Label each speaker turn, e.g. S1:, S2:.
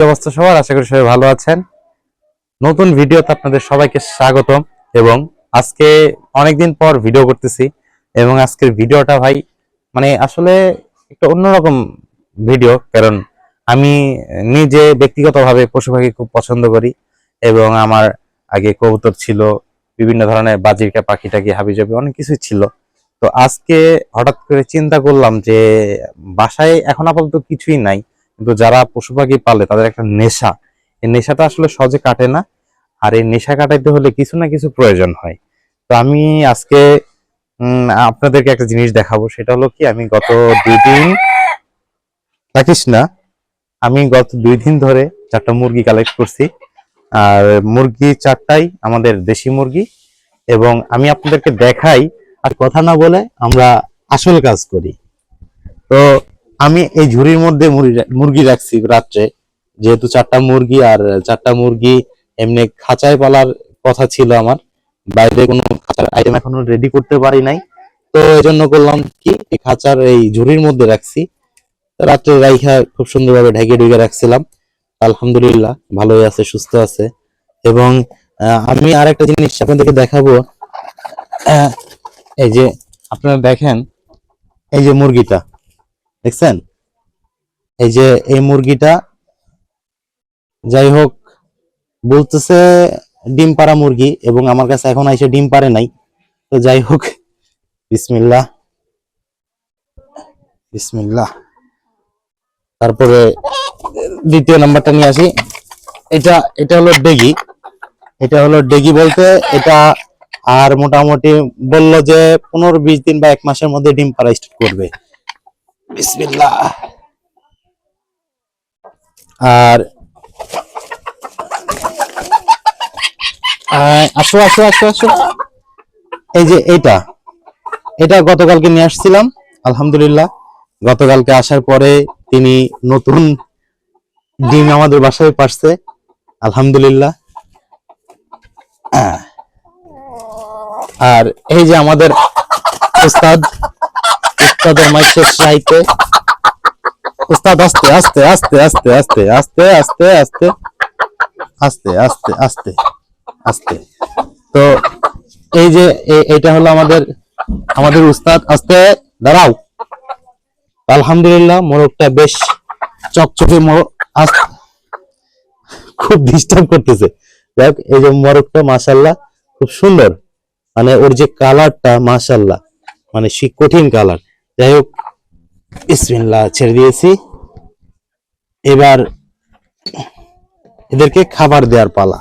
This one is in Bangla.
S1: কি অবস্থা সবার, আশা করি সবাই ভালো আছেন। নতুন ভিডিওতে আপনাদের সবাইকে স্বাগতম এবং আজকে অনেকদিন পর ভিডিও করতেছি এবং আজকের ভিডিওটা ভাই মানে আসলে একটা অন্যরকম ভিডিও, কারণ আমি নিজে ব্যক্তিগতভাবে পশু পাখি খুব পছন্দ করি এবং আমার আগে কবুতর ছিল, বিভিন্ন ধরনের বাজিরকা পাখি টাকি হাবিজাবি অনেক কিছুই ছিল। তো আজকে হঠাৎ করে চিন্তা করলাম যে বাসায় এখন আপাতত কিছুই নাই। কিন্তু যারা পশু পাখি পালে, তাদের একটা নেশা। এই নেশাটা আসলে সহজে কাটে না। আর এই নেশা কাটাইতে হলে কিছু না কিছু প্রয়োজন হয়। তো আমি আজকে আপনাদেরকে একটা জিনিস দেখাবো। সেটা হলো কি, আমি গত দুই দিন রাখিস না, আমি গত দুই দিন ধরে চারটা মুরগি কালেক্ট করছি। আর মুরগি চারটাই আমাদের দেশি মুরগি। এবং আমি আপনাদেরকে দেখাই, আর কথা না বলে আমরা আসল কাজ করি। তো আমি এই ঝুড়ির মধ্যে মুরগি- রাখছি রাত্রে। যেহেতু চারটা মুরগি আর চারটা মুরগি এমনি খাঁচায় পালার কথা ছিল আমার। বাইরে কোনো খাঁচার আইটেম এখনও রেডি করতে পারি নাই। তো এই জন্য করলাম কি, এই খাঁচার এই ঝুড়ির মধ্যে রাখছি। রাত্রে রাইখা খুব সুন্দরভাবে ঢেকে ঢুকে রাখছিলাম। আলহামদুলিল্লাহ ভালোই আছে, সুস্থ আছে। এবং আমি আর একটা জিনিস আপনাদেরকে দেখাবো। এই যে আপনারা দেখেন, এই যে মুরগিটা। দেখছেন? এই যে এই মুরগিটা, যাই হোক, বলতেছে ডিম পাড়া মুরগি এবং আমার কাছে এখন এসে ডিম পারে নাই। তো যাই হোক, বিসমিল্লাহ। বিসমিল্লা তারপরে দ্বিতীয় নাম্বারটা নিয়ে আসি। এটা এটা হলো ডেগি। এটা হলো ডেগি বলতে, এটা আর মোটামুটি বলল যে পনেরো বিশ দিন বা এক মাসের মধ্যে ডিম পাড়া স্টার্ট করবে। বিসমিল্লাহ। আর আসো আসো আসো আসো। এই যে এইটা, এটা গতকালকে নিয়ে আসছিলাম, আলহামদুলিল্লাহ। গতকালকে আসার পরে তিনি নতুন ডিম আমাদের বাসায় পারছে, আলহামদুলিল্লাহ। আর এই যে আমাদের উস্তাদ উস্তাদের মাইকের সাইতে উস্তাদ আস্তে আস্তে আস্তে আস্তে আস্তে আস্তে আস্তে আস্তে আস্তে আস্তে আস্তে আস্তে তো এই যে এটা হলো আমাদের আমাদের উস্তাদ আস্তে দাঁড়াও আলহামদুলিল্লাহ মোরগটা বেশ চকচকে মোরগ খুব ডিস্টার্ব করতেছে দেখ এই যে মোরগটা মাশাল্লাহ খুব সুন্দর মানে ওর যে কালারটা মাশাল্লাহ মানে সে কঠিন কালার যাই হোক বিসমিল্লাহ ছেড়ে দিয়েছি। এবার এদেরকে খাবার দেওয়ার পালা।